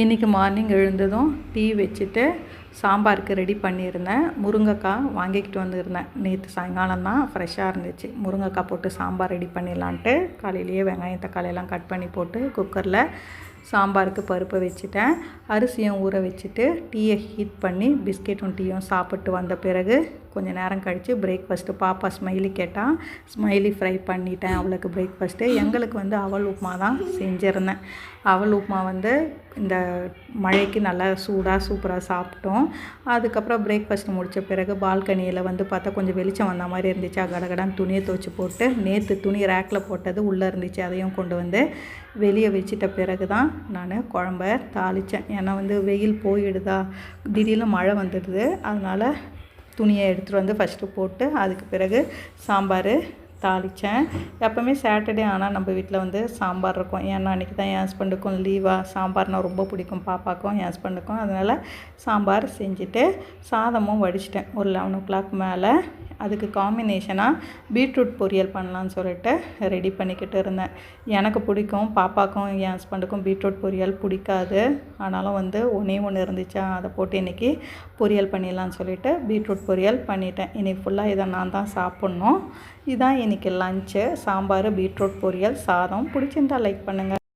இன்றைக்கி மார்னிங் எழுந்ததும் டீ வச்சுட்டு சாம்பாருக்கு ரெடி பண்ணியிருந்தேன். முருங்கைக்காய் வாங்கிக்கிட்டு வந்திருந்தேன். நேற்று சாயங்காலம் தான் ஃப்ரெஷ்ஷாக இருந்துச்சு. முருங்கைக்காய் போட்டு சாம்பார் ரெடி பண்ணிடலான்ட்டு காலையிலேயே வெங்காயம் தக்காளியெல்லாம் கட் பண்ணி போட்டு குக்கரில் சாம்பாருக்கு பருப்பை வச்சுட்டேன். அரிசியும் ஊற வச்சுட்டு டீயை ஹீட் பண்ணி பிஸ்கெட்டும் டீயும் சாப்பிட்டு வந்த பிறகு கொஞ்சம் நேரம் கழித்து பிரேக்ஃபாஸ்ட்டு பாப்பா ஸ்மைலி கேட்டால் ஸ்மைலி ஃப்ரை பண்ணிட்டேன் அவளுக்கு பிரேக்ஃபாஸ்ட்டு எங்களுக்கு வந்து அவல் உப்புமா தான் செஞ்சுருந்தேன். அவல் உப்புமா வந்து இந்த மழைக்கு நல்லா சூடாக சூப்பராக சாப்பிட்டோம். அதுக்கப்புறம் பிரேக்ஃபாஸ்ட் முடித்த பிறகு பால்கனியில் வந்து பார்த்தா கொஞ்சம் வெளிச்சம் வந்த மாதிரி இருந்துச்சு. கடகடான்னு துணியை துவச்சி போட்டு நேற்று துணி ரேக்கில் போட்டது உள்ளே இருந்துச்சு. அதையும் கொண்டு வந்து வெளியே வச்சிட்ட பிறகு தான் நான் குழம்ப தாளித்தேன் ஏன்னா வந்து வெயில் போயிடுதா திடீர்னு மழை வந்துடுது. அதனால் துணியை எடுத்துகிட்டு வந்து ஃபஸ்ட்டு போட்டு அதுக்கு பிறகு சாம்பார் தாளித்தேன் எப்போவுமே சாட்டர்டே ஆனால் நம்ம வீட்டில் வந்து சாம்பார் இருக்கும். ஏன்னா அன்றைக்கி தான் என் ஹஸ்பண்டுக்கும் லீவாக சாம்பார்னால் ரொம்ப பிடிக்கும் பாப்பாக்கும் என் ஹஸ்பண்டுக்கும் அதனால் சாம்பார் செஞ்சுட்டு சாதமும் வடிச்சிட்டேன். ஒரு லெவன் ஓ கிளாக் மேலே அதுக்கு காம்பினேஷனாக பீட்ரூட் பொரியல் பண்ணலான்னு சொல்லிட்டு ரெடி பண்ணிக்கிட்டு இருந்தேன். எனக்கு பிடிக்கும் பாப்பாக்கும் என் ஹஸ்பண்டுக்கும் பீட்ரூட் பொரியல் பிடிக்காது. ஆனாலும் வந்து ஒன்றே ஒன்று இருந்துச்சா அதை போட்டு இன்றைக்கி பொரியல் பண்ணிடலான்னு சொல்லிட்டு பீட்ரூட் பொரியல் பண்ணிட்டேன். இன்றைக்கி ஃபுல்லாக இதை நான் தான் சாப்பிட்ணும். இதான் இன்றைக்கி லஞ்சு சாம்பார் பீட்ரூட் பொரியல் சாதம். பிடிச்சிருந்தா லைக் பண்ணுங்கள்